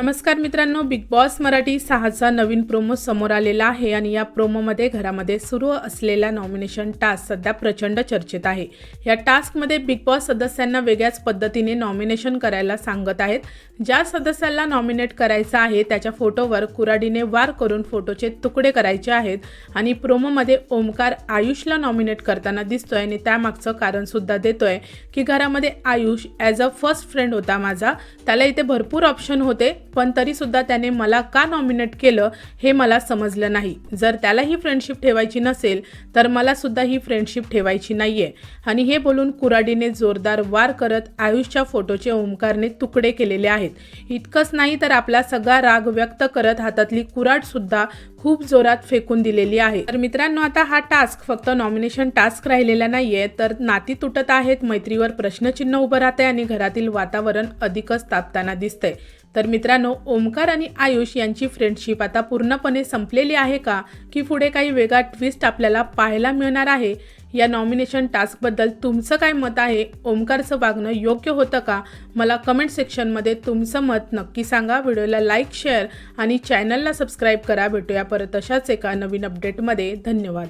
नमस्कार मित्रांनो big boss Marathi सहाचा नवीन प्रोमो समोर आलेला आहे आणि या प्रोमोमध्ये घरामध्ये सुरू असलेला नॉमिनेशन टास्क सध्या प्रचंड चर्चेत आहे. या टास्कमध्ये बिग बॉस सदस्यांना वेगळ्याच पद्धतीने नॉमिनेशन करायला सांगत आहेत. ज्या सदस्याला नॉमिनेट करायचं आहे त्याच्या फोटोवर कुराडीने वार करून फोटोचे तुकडे करायचे आहेत आणि प्रोमोमध्ये ओमकार आयुषला नॉमिनेट करताना दिसतोय आणि त्यामागचं कारणसुद्धा देतोय की घरामध्ये Ayush as a first friend होता माझा. त्याला इथे भरपूर ऑप्शन होते. पण तरीसुद्धा त्याने मला का नॉमिनेट केलं हे मला समजलं नाही. जर त्याला ही फ्रेंडशिप ठेवायची नसेल तर मला सुद्धा ही फ्रेंडशिप ठेवायची नाही आहे आणि हे बोलून कुराडीने जोरदार वार करत आयुषच्या फोटोचे ओंकारने तुकडे केलेले आहेत. इतकंच नाही तर आपला सगळा राग व्यक्त करत हातातली कुराड सुद्धा खूप जोरात फेकून दिलेली आहे. तर मित्रांनो आता हा टास्क फक्त नॉमिनेशन टास्क राहिलेला नाहीये तर नाती तुटत आहेत मैत्रीवर प्रश्नचिन्ह उभं राहते आणि घरातील वातावरण अधिकच तापताना दिसतंय. तर मित्रांनो ओमकार आणि आयुष यांची फ्रेंडशिप आता पूर्णपणे संपलेली आहे का? की पुढे काही वेगळा ट्विस्ट आपल्याला पाहायला मिळणार आहे? या नॉमिनेशन टास्कबद्दल तुमचं काय मत आहे? ओमकारचं वागणं योग्य होतं का? मला कमेंट सेक्शनमध्ये तुमचं मत नक्की सांगा. व्हिडिओला लाईक शेअर आणि चॅनलला सबस्क्राईब करा. भेटूया परत अशाच एका नवीन अपडेटमध्ये धन्यवाद.